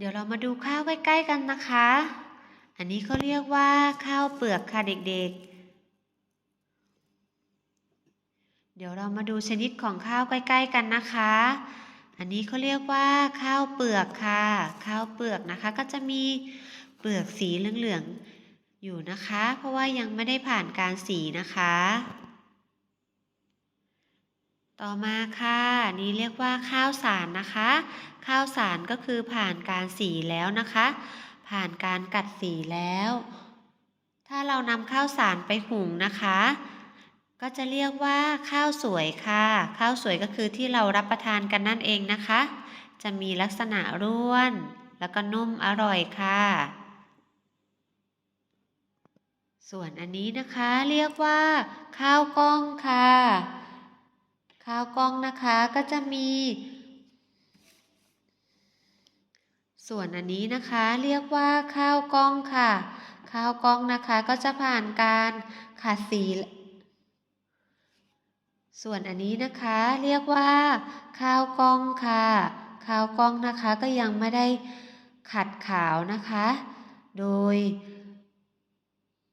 เดี๋ยวเรามาดูข้าวใกล้ๆกันนะคะ อันนี้เขาเรียกว่าข้าวเปลือกค่ะเด็กๆ เดี๋ยวเรามาดูชนิดของข้าวใกล้ๆกันนะคะ อันนี้เขาเรียกว่าข้าวเปลือกค่ะ ข้าวเปลือกนะคะก็จะมีเปลือกสีเหลืองๆอยู่นะคะ เพราะว่ายังไม่ได้ผ่านการสีนะคะ ต่อมาค่ะ นี่เรียกว่าข้าวสารนะคะ ข้าวสารก็คือผ่านการสีแล้วนะคะ ผ่านการกัดสีแล้ว ถ้าเรานำข้าวสารไปหุงนะคะ ก็จะเรียกว่าข้าวสวยค่ะ ข้าวสวยก็คือที่เรารับประทานกันนั่นเองนะคะ จะมีลักษณะร่วน แล้วก็นุ่มอร่อยค่ะ ส่วนอันนี้นะคะเรียกว่า ข้าวกล้องค่ะ ข้าวกล้องนะคะก็จะมี ส่วนอันนี้นะคะเรียกว่าข้าวกล้องค่ะ ข้าวกล้องนะคะก็จะผ่านการขัดสีส่วนอันนี้นะคะเรียกว่า ข้าวกล้องค่ะ ข้าวกล้องนะคะก็ยังไม่ได้ขัดขาวนะคะ โดย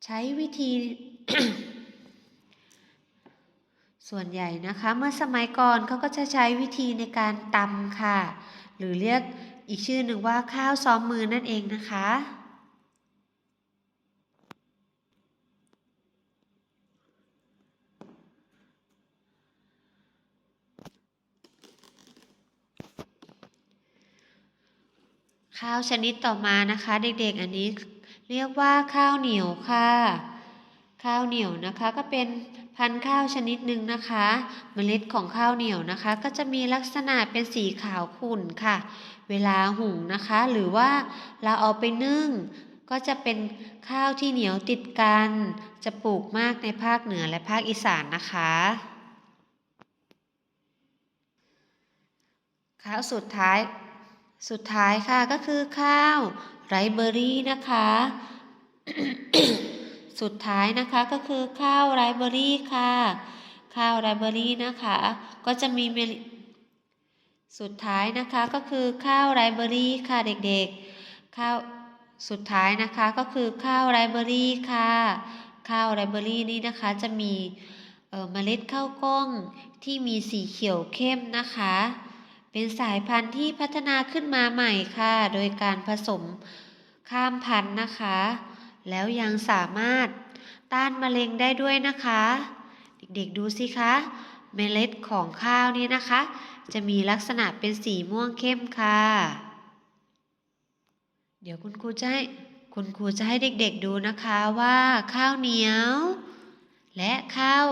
ใช้วิธี ส่วนใหญ่นะคะ เมื่อสมัยก่อนเขาก็จะใช้วิธีในการตำค่ะ หรือเรียกอีกชื่อหนึ่งว่าข้าวซ้อมมือนั่นเองนะคะ ข้าวชนิดต่อมานะคะ เด็กๆอันนี้เรียกว่าข้าวเหนียวค่ะ ข้าวเหนียวนะคะก็เป็น พันธุ์ข้าวชนิดหนึ่งนะคะ เมล็ดของข้าวเหนียวนะคะ ก็จะมีลักษณะเป็นสีขาวขุ่นค่ะ เวลาหุงนะคะ หรือว่าเราเอาไปนึ่ง ก็จะเป็นข้าวที่เหนียวติดกัน จะปลูกมากในภาคเหนือและภาคอีสานนะคะข้าวสุดท้าย สุดท้ายค่ะก็คือข้าวไรเบอรี่นะคะ สุดท้ายนะคะก็คือข้าวไรเบอรี่ค่ะ ข้าวไรเบอรี่นะคะก็จะมีเมล็ดสุดท้ายนะคะก็คือข้าวไรเบอรี่ค่ะเด็กๆ ข้าวสุดท้ายนะคะก็คือข้าวไรเบอรี่ค่ะ ข้าวไรเบอรี่นี้นะคะจะมีเเมล็ดข้าวกล้องที่มีสีเขียวเข้มนะคะ เป็นสายพันธุ์ที่พัฒนาขึ้นมาใหม่ค่ะ โดยการผสมข้ามพันธุ์นะคะ แล้วยังสามารถต้านมะเร็งได้ด้วยนะคะ เด็กๆดูสิคะเมล็ดของข้าวนี้นะคะ จะมีลักษณะเป็นสีม่วงเข้มค่ะ เดี๋ยวคุณครูจะให้คุณครูจะให้เด็กๆดูนะคะว่าข้าวเหนียว และข้าว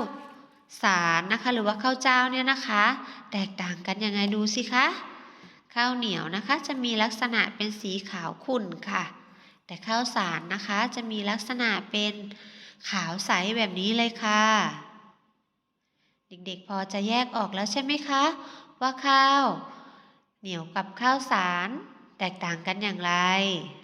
สารนะคะ หรือว่าข้าวเจ้าเนี่ยนะคะ แตกต่างกันยังไงดูสิคะข้าวเหนียวนะคะ จะมีลักษณะเป็นสีขาวขุ่นค่ะ แต่ข้าวสารนะคะจะมีลักษณะเป็นขาวใสแบบนี้เลยค่ะ เด็กๆพอจะแยกออกแล้วใช่ไหมคะ ว่าข้าว เหนียวกับข้าวสาร แตกต่างกันอย่างไร